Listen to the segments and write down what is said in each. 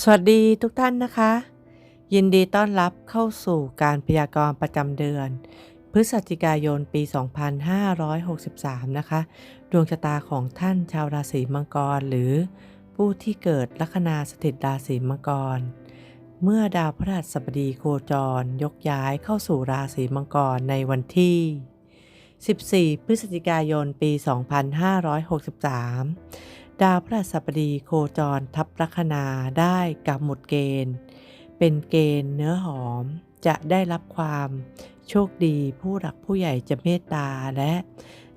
สวัสดีทุกท่านนะคะ ยินดีต้อนรับเข้าสู่การพยากรณ์ประจำเดือน พฤศจิกายนปี 2563 นะคะ ดวงชะตาของท่านชาวราศีมังกร หรือผู้ที่เกิดลัคนาสถิตราศีมังกร เมื่อดาวพฤหัสบดีโคจร ยกย้ายเข้าสู่ราศีมังกรในวันที่ 14 พฤศจิกายนปี 2563 ดาวพฤหัสบดีโคจรทับลัคนาได้กับหมดเกณฑ์ เป็นเกณฑ์เนื้อหอมจะได้รับความโชคดีผู้หลักผู้ใหญ่จะเมตตาและ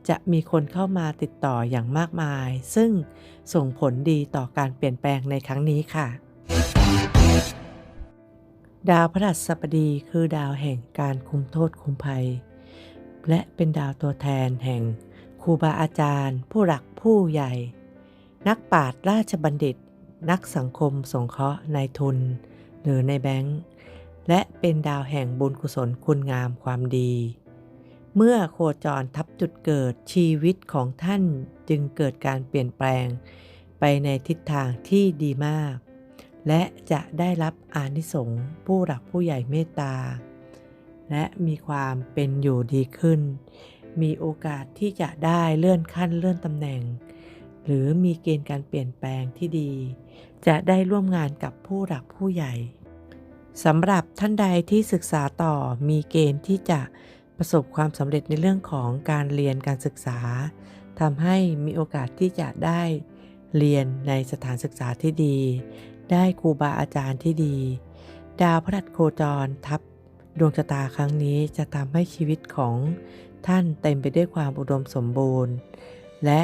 จะมีคนเข้ามาติดต่ออย่างมากมาย ซึ่งส่งผลดีต่อการเปลี่ยนแปลงในครั้งนี้ค่ะ ดาวพฤหัสบดีคือดาวแห่งการคุมโทษคุมภัย และเป็นดาวตัวแทนแห่งครูบาอาจารย์ ผู้หลักผู้ใหญ่ นักปราชญ์ราชบัณฑิต นักสังคมสงเคราะห์นายทุน หรือในแบงค์และเป็นดาวแห่งบุญกุศลคุณงามความดี เมื่อโคจรทับจุดเกิดชีวิตของท่านจึงเกิดการเปลี่ยนแปลง ไปในทิศทางที่ดีมาก และจะได้รับอานิสงส์ผู้หลักผู้ใหญ่เมตตา และมีความเป็นอยู่ดีขึ้น มีโอกาสที่จะได้เลื่อนขั้นเลื่อนตำแหน่ง หรือมีเกณฑ์การเปลี่ยนแปลงที่ดี จะได้ร่วมงานกับผู้หลักผู้ใหญ่สำหรับท่านใดที่ศึกษาต่อมีเกณฑ์ที่จะประสบความสำเร็จในเรื่องของการเรียนการศึกษาทำให้มีโอกาสที่จะได้เรียนในสถานศึกษาที่ดี ได้ครูบาอาจารย์ที่ดี ดาวพฤหัสโคจรทับดวงชะตาครั้งนี้จะทำให้ชีวิตของท่านเต็มไปด้วยความอุดมสมบูรณ์ และ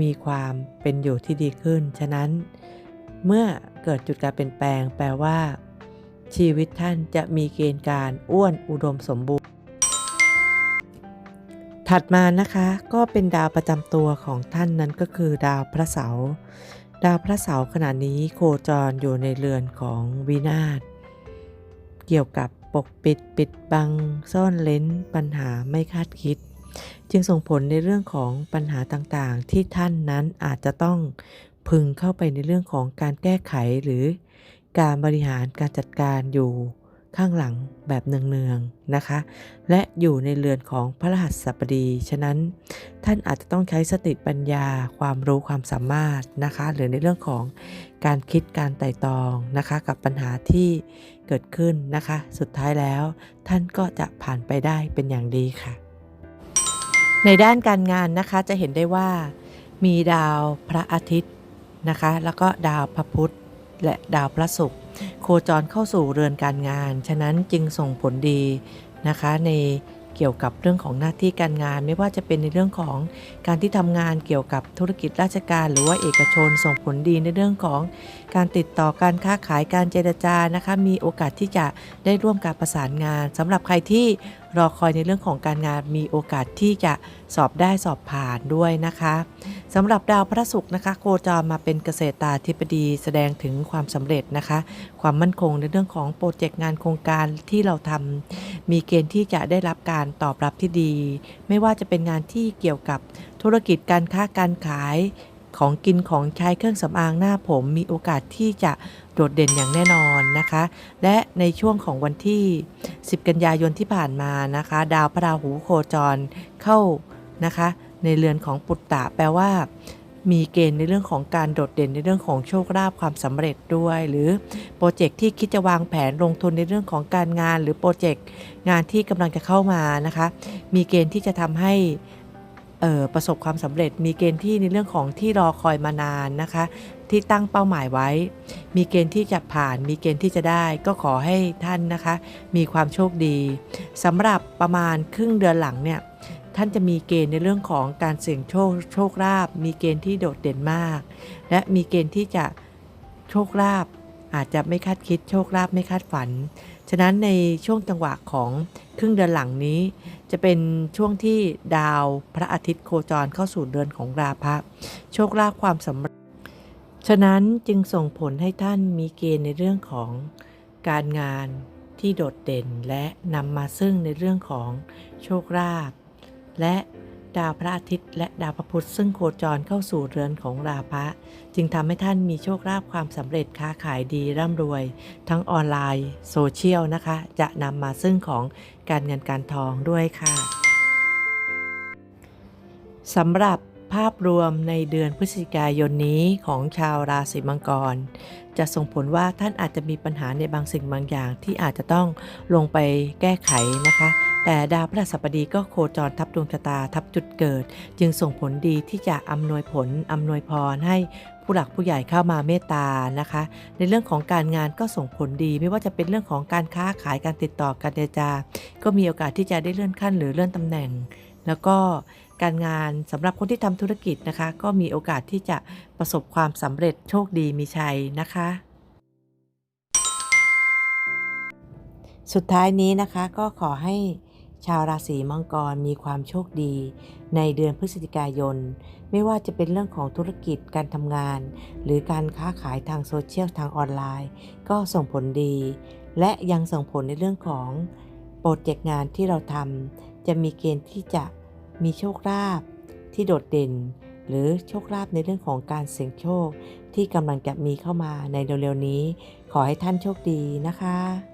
มีความเป็นอยู่ที่ดีขึ้น ฉะนั้น เมื่อเกิดจุดการเปลี่ยนแปลง แปลว่า ชีวิตท่านจะมีเกณฑ์การอ้วนอุดมสมบูรณ์ ถัดมานะคะก็เป็นดาวประจำตัวของท่านนั้นก็คือดาวพระเสาร์ดาวพระเสาร์ขณะนี้โคจรอยู่ในเรือนของวินาศเกี่ยวกับปกปิดปิดบัง ซ่อนเล้นปัญหาไม่คาดคิด จึงส่งผลในเรื่องของปัญหาต่างๆ ที่ท่านนั้นอาจจะต้องพึงเข้าไปในเรื่องของการแก้ไขหรือการบริหารการจัดการอยู่ข้างหลังแบบเนืองๆนะคะ และอยู่ในเรือนของพระรหัสบดี ฉะนั้นท่านอาจจะต้องใช้สติปัญญาความรู้ความสามารถนะคะ หรือในเรื่องของการคิดการไต่ตองนะคะ กับปัญหาที่เกิดขึ้นนะคะ สุดท้ายแล้วท่านก็จะผ่านไปได้เป็นอย่างดีค่ะ ในด้านการงานนะคะจะเห็นได้ว่า มีดาวพระอาทิตย์นะคะ แล้วก็ดาวพระพุธและดาวพระศุกร์โคจรเข้าสู่เรือนการงาน ฉะนั้นจึงส่งผลดีนะคะใน เกี่ยวกับเรื่องของหน้าที่การงาน ไม่ว่าจะเป็นในเรื่องของการที่ทำงานเกี่ยวกับธุรกิจราชการ หรือว่าเอกชนส่งผลดีในเรื่องของการติดต่อการค้าขายการเจรจานะคะ มีโอกาสที่จะได้ร่วมการประสานงานสำหรับใครที่รอคอยในเรื่องของการงานมีโอกาสที่จะสอบได้สอบผ่านด้วยนะคะสำหรับดาวพระศุกร์นะคะ โคจรมาเป็นเกษตราธิบดีแสดงถึงความสำเร็จนะคะ ความมั่นคงในเรื่องของโปรเจกต์งานโครงการที่เราทำ มีเกณฑ์ที่จะได้รับการตอบรับที่ดี ไม่ว่าจะเป็นงานที่เกี่ยวกับธุรกิจการค้าการขายของกินของใช้เครื่องสำอางหน้าผมมีโอกาสที่จะโดดเด่นอย่างแน่นอนนะคะ และในช่วงของวันที่ 10 กันยายนที่ผ่านมานะคะ ดาวพระราหูโคจรเข้านะคะ ในเรือนของปุตตะแปลว่า มีเกณฑ์ในเรื่องของการโดดเด่นในเรื่องของโชคลาภความสำเร็จด้วย หรือโปรเจกต์ที่คิดจะวางแผนลงทุนในเรื่องของการงาน หรือโปรเจกต์งานที่กำลังจะเข้ามานะคะ มีเกณฑ์ที่จะทำให้ประสบความสำเร็จ มีเกณฑ์ที่ในเรื่องของที่รอคอยมานานนะคะ ที่ตั้งเป้าหมายไว้ มีเกณฑ์ที่จะผ่าน มีเกณฑ์ที่จะได้ ก็ขอให้ท่านนะคะ มีความโชคดีสำหรับประมาณครึ่งเดือนหลังเนี่ย ท่านจะมีเกณฑ์ในเรื่องของการเสี่ยงโชคโชคลาภมีเกณฑ์ที่โดดเด่นมาก และมีเกณฑ์ที่จะโชคลาภอาจจะไม่คาดคิดโชคลาภไม่คาดฝัน ฉะนั้นในช่วงจังหวะของครึ่งเดือนหลังนี้ จะเป็นช่วงที่ดาวพระอาทิตย์โคจรเข้าสู่เดือนของราพะโชคลาภความสำเร็จฉะนั้นจึงส่งผลให้ท่านมีเกณฑ์ในเรื่องของการงานที่โดดเด่นและนำมาซึ่งในเรื่องของโชคลาภ และดาวพระอาทิตย์และดาวพระพุธซึ่งโคจรเข้าสู่เรือนของราพะ จึงทำให้ท่านมีโชคลาภความสำเร็จค้าขายดีร่ำรวย ทั้งออนไลน์โซเชียลนะคะ จะนำมาซึ่งของการเงินการทองด้วยค่ะสำหรับภาพรวมในเดือนพฤศจิกายนนี้ของชาวราศีมังกร จะส่งผลว่าท่านอาจจะมีปัญหาในบางสิ่งบางอย่างที่อาจจะต้องลงไปแก้ไขนะคะ แต่ดาวพฤหัสบดีก็โคจรทับดวงชะตาทับจุดเกิด จึงส่งผลดีที่จะอำนวยผลอำนวยพรให้ผู้หลักผู้ใหญ่เข้ามาเมตตานะคะ ในเรื่องของการงานก็ส่งผลดี ไม่ว่าจะเป็นเรื่องของการค้าขายการติดต่อการเจรจา ก็มีโอกาสที่จะได้เลื่อนขั้นหรือเลื่อนตำแหน่ง แล้วก็การงานสำหรับคนที่ทำธุรกิจนะคะ ก็มีโอกาสที่จะประสบความสำเร็จโชคดีมีชัยนะคะ สุดท้ายนี้นะคะก็ขอให้ ชาวราศีมังกรมีความโชคดี ในเดือนพฤศจิกายน ไม่ว่าจะเป็นเรื่องของธุรกิจการทำงาน หรือการค้าขายทางโซเชียลทางออนไลน์ ก็ส่งผลดี และยังส่งผลในเรื่องของโปรเจกต์งานที่เราทำจะมีเกณฑ์ที่จะมีโชคลาภที่โดดเด่น หรือโชคลาภในเรื่องของการเสี่ยงโชคที่กำลังจะมีเข้ามาในเร็วๆนี้ ขอให้ท่านโชคดีนะคะ